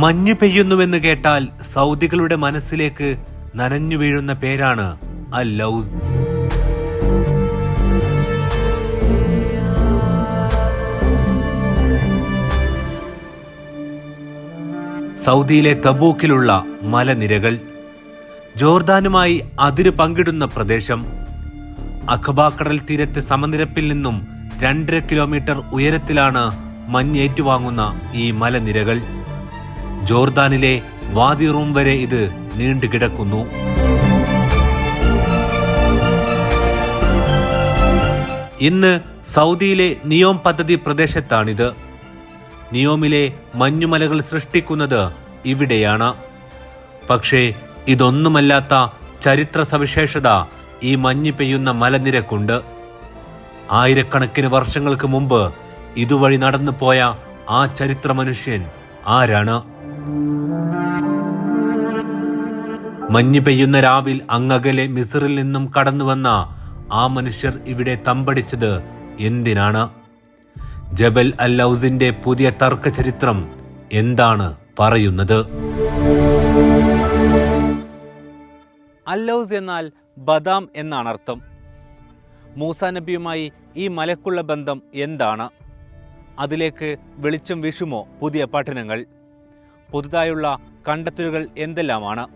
മഞ്ഞ് പെയ്യുന്നുവെന്ന് കേട്ടാൽ സൗദികളുടെ മനസ്സിലേക്ക് നനഞ്ഞു വീഴുന്ന പേരാണ് അൽ ലൗസ് സൗദിയിലെ തബൂക്കിലുള്ള മലനിരകൾ ജോർദാനുമായി അതിര് പങ്കിടുന്ന പ്രദേശം അഖബാക്കടൽ കടൽ തീരത്തെ സമനിരപ്പിൽ നിന്നും രണ്ടര കിലോമീറ്റർ ഉയരത്തിലാണ് മഞ്ഞേറ്റുവാങ്ങുന്ന ഈ മലനിരകൾ. ജോർദാനിലെ വാദി റൂം വരെ ഇത് നീണ്ടുകിടക്കുന്നു. ഇന്ന് സൗദിയിലെ നിയോം പദ്ധതി പ്രദേശത്താണിത്. നിയോമിലെ മഞ്ഞുമലകൾ സൃഷ്ടിക്കുന്നത് ഇവിടെയാണ്. പക്ഷേ ഇതൊന്നുമല്ലാത്ത ചരിത്ര സവിശേഷത ഈ മഞ്ഞ് പെയ്യുന്ന മലനിരക്കുണ്ട്. ആയിരക്കണക്കിന് വർഷങ്ങൾക്ക് മുമ്പ് ഇതുവഴി നടന്നു പോയ ആ ചരിത്ര മനുഷ്യൻ ആരാണ്? മഞ്ഞ് പെയ്യുന്ന രാവിൽ അങ്ങകലെ മിസറിൽ നിന്നും കടന്നുവന്ന ആ മനുഷ്യർ ഇവിടെ തമ്പടിച്ചത് എന്തിനാണ്? ജബൽ അൽ ലൗസിന്റെ പുതിയ തർക്ക ചരിത്രം എന്താണ് പറയുന്നത്? അല്ലൗസ് എന്നാൽ ബദാം എന്നാണ് അർത്ഥം മൂസ നബിയുമായി ഈ മലക്കുള്ള ബന്ധം എന്താണ്? അതിലേക്ക് വെളിച്ചം വീശുമോ പുതിയ പഠനങ്ങൾ? പുതുതായുള്ള കണ്ടെത്തലുകൾ എന്തെല്ലാമാണ്?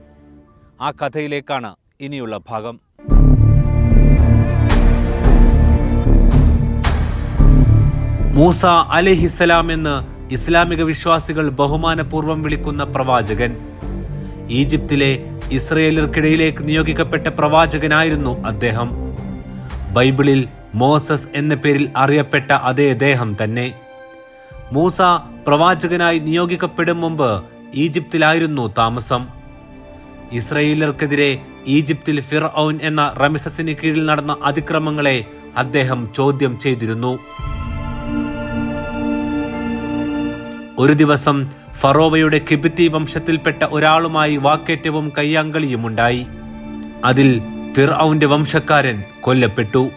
ആ കഥയിലേക്കാണ് ഇനിയുള്ള ഭാഗം. മൂസ അലിഹിസലാം എന്ന് ഇസ്ലാമിക വിശ്വാസികൾ ബഹുമാനപൂർവം വിളിക്കുന്ന പ്രവാചകൻ. ഈജിപ്തിലെ ഇസ്രയേലർക്കിടയിലേക്ക് നിയോഗിക്കപ്പെട്ട പ്രവാചകനായിരുന്നു അദ്ദേഹം. ബൈബിളിൽ മോസസ് എന്ന പേരിൽ അറിയപ്പെട്ട അതേ ദേഹം തന്നെ. മൂസ പ്രവാചകനായി നിയോഗിക്കപ്പെടും മുമ്പ് ഈജിപ്തിലായിരുന്നു താമസം. ഇസ്രയേലർക്കെതിരെ ഈജിപ്തിൽ ഫിർ ഔൻ എന്ന റമിസസിന് കീഴിൽ നടന്ന അതിക്രമങ്ങളെ അദ്ദേഹം ചോദ്യം ചെയ്തിരുന്നു. ഒരു ദിവസം ഫറോവയുടെ കിബിത്തി വംശത്തിൽപ്പെട്ട ഒരാളുമായി വാക്കേറ്റവും കയ്യാങ്കളിയുമുണ്ടായി. അതിൽ ഫിർ ഔന്റെ വംശക്കാരൻ കൊല്ലപ്പെട്ടു.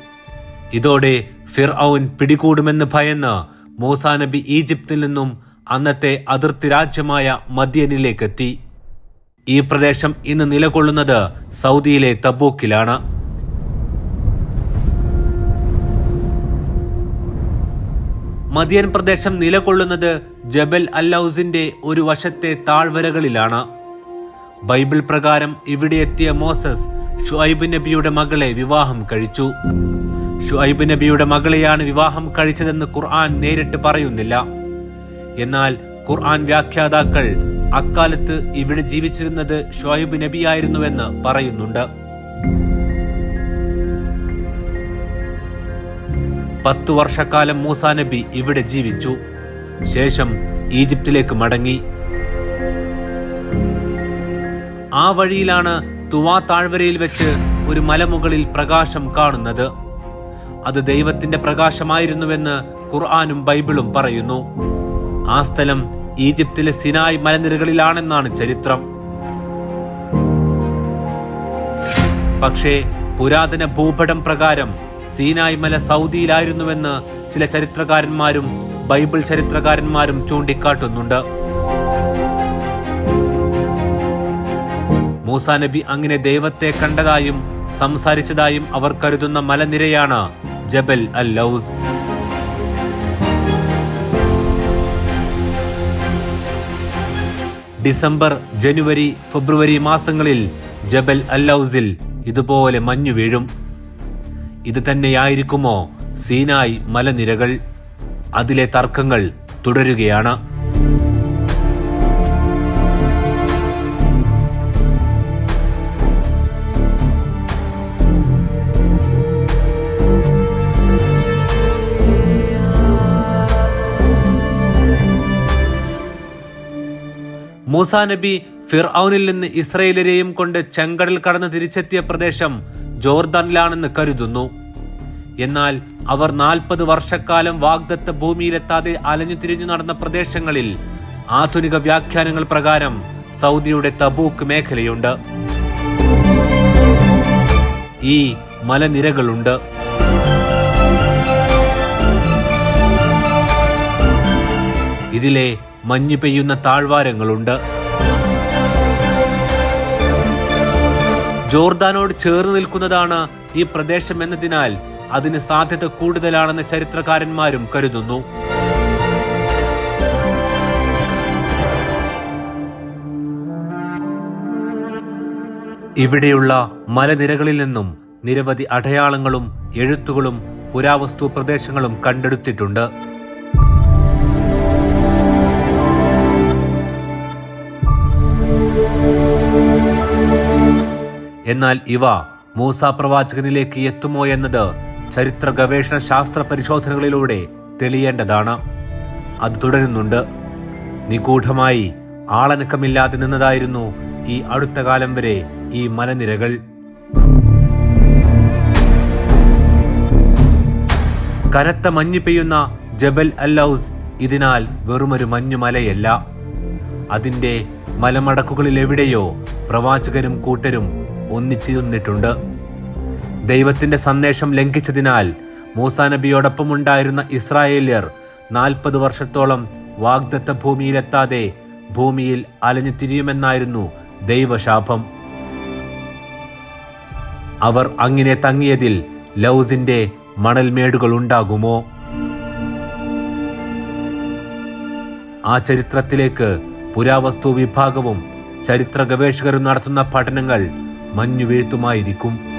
ഇതോടെ ഫിർ ഔൻ പിടികൂടുമെന്ന് ഭയന്ന് മൂസാ നബി ഈജിപ്തിൽ നിന്നും അന്നത്തെ അതിർത്തി രാജ്യമായ മദ്യനിലേക്കെത്തി. ഈ പ്രദേശം ഇന്ന് നിലകൊള്ളുന്നത് സൗദിയിലെ തബൂക്കിലാണ്. മദിയൻ പ്രദേശം നിലകൊള്ളുന്നത് ജബൽ അല്ലൌസിന്റെ ഒരു വശത്തെ താഴ്വരകളിലാണ്. ബൈബിൾ പ്രകാരം ഇവിടെ എത്തിയ മോസസ് ഷുഐബ് നബിയുടെ മകളെ വിവാഹം കഴിച്ചു. ഷുഐബ് നബിയുടെ മകളെയാണ് വിവാഹം കഴിച്ചതെന്ന് ഖുർആൻ നേരിട്ട് പറയുന്നില്ല. എന്നാൽ ഖുർആൻ വ്യാഖ്യാതാക്കൾ അക്കാലത്ത് ഇവിടെ ജീവിച്ചിരുന്നത് ഷുഐബ് നബിയായിരുന്നുവെന്ന് പറയുന്നുണ്ട്. പത്തു വർഷക്കാലം മൂസ നബി ഇവിടെ ജീവിച്ചു. ശേഷം ഈജിപ്തിലേക്ക് മടങ്ങി. ആ വഴിയിലാണ് തുവാ താഴ്വരയിൽ വെച്ച് ഒരു മലമുകളിൽ പ്രകാശം കാണുന്നത്. അത് ദൈവത്തിന്റെ പ്രകാശമായിരുന്നുവെന്ന് ഖുർആാനും ബൈബിളും പറയുന്നു. ആ സ്ഥലം ഈജിപ്തിലെ സിനായ് മലനിരകളിലാണെന്നാണ് ചരിത്രം. പക്ഷേ പുരാതന ഭൂപടം പ്രകാരം സീനായ് മല സൗദിയിലായിരുന്നുവെന്ന് ചില ചരിത്രകാരന്മാരും ബൈബിൾ ചരിത്രകാരന്മാരും ചൂണ്ടിക്കാട്ടുന്നുണ്ട്. മൂസാ നബി അങ്ങനെ ദൈവത്തെ കണ്ടതായും സംസാരിച്ചതായും അവർ കരുതുന്ന മലനിരയാണ് ജബൽ അൽ ഡിസംബർ ജനുവരി ഫെബ്രുവരി മാസങ്ങളിൽ ജബൽ അൽ ഇതുപോലെ മഞ്ഞു വീഴും. ഇത് തന്നെയായിരിക്കുമോ സീനായ് മലനിരകൾ? അതിലെ തർക്കങ്ങൾ തുടരുകയാണ്. മൂസാ നബി ഫിർഔനിൽ നിന്ന് ഇസ്രയേലരെയും കൊണ്ട് ചെങ്കടൽ കടന്ന് തിരിച്ചെത്തിയ പ്രദേശം ജോർദാനിലാണെന്ന് കരുതുന്നു. എന്നാൽ അവർ നാൽപ്പത് വർഷക്കാലം വാഗ്ദത്ത ഭൂമിയിലെത്താതെ അലഞ്ഞു തിരിഞ്ഞു നടന്ന പ്രദേശങ്ങളിൽ ആധുനിക വ്യാഖ്യാനങ്ങൾ പ്രകാരം സൗദിയുടെ തബൂക്ക് മേഖലയുണ്ട്. ഈ മലനിരകളുണ്ട്. ഇതിലെ മഞ്ഞു പെയ്യുന്ന താഴ്വാരങ്ങളുണ്ട്. ജോർദാനോട് ചേർന്ന് നിൽക്കുന്നതാണ് ഈ പ്രദേശം എന്നതിനാൽ അതിന് സാധ്യത കൂടുതലാണെന്ന് ചരിത്രകാരന്മാരും കരുതുന്നു. ഇവിടെയുള്ള മലനിരകളിൽ നിന്നും നിരവധി അടയാളങ്ങളും എഴുത്തുകളും പുരാവസ്തു പ്രദേശങ്ങളും കണ്ടെടുത്തിട്ടുണ്ട്. എന്നാൽ ഇവ മൂസ പ്രവാചകനിലേക്ക് എത്തുമോ എന്നത് ചരിത്ര ഗവേഷണ ശാസ്ത്ര പരിശോധനകളിലൂടെ തെളിയേണ്ടതാണ്. അത് തുടരുന്നുണ്ട്. നിഗൂഢമായി ആളനക്കമില്ലാതെ നിന്നതായിരുന്നു ഈ അടുത്ത കാലം വരെ ഈ മലനിരകൾ. കനത്ത മഞ്ഞ് പെയ്യുന്ന ജബൽ അല്ലൌസ് ഇതിനാൽ വെറുമൊരു മഞ്ഞുമലയല്ല അതിന്റെ മലമടക്കുകളിൽ എവിടെയോ പ്രവാചകരും കൂട്ടരും ഒന്നിച്ചിരുന്നിട്ടുണ്ട്. ദൈവത്തിന്റെ സന്ദേശം ലംഘിച്ചതിനാൽ മൂസാ നബിയോടൊപ്പം ഉണ്ടായിരുന്ന ഇസ്രായേല്യർ നാൽപ്പത് വർഷത്തോളം വാഗ്ദത്ത ഭൂമിയിലെത്താതെ ഭൂമിയിൽ അലഞ്ഞു തിരിയുമെന്നായിരുന്നു ദൈവശാപം. അവർ അങ്ങനെ തങ്ങിയതിൽ ലൗസിന്റെ മണൽമേടുകൾ ഉണ്ടാകുമോ ആ ചരിത്രത്തിലേക്ക് പുരാവസ്തു വിഭാഗവും ചരിത്ര ഗവേഷകരും നടത്തുന്ന പഠനങ്ങൾ മഞ്ഞു വീഴ്ത്തുമായിരിക്കും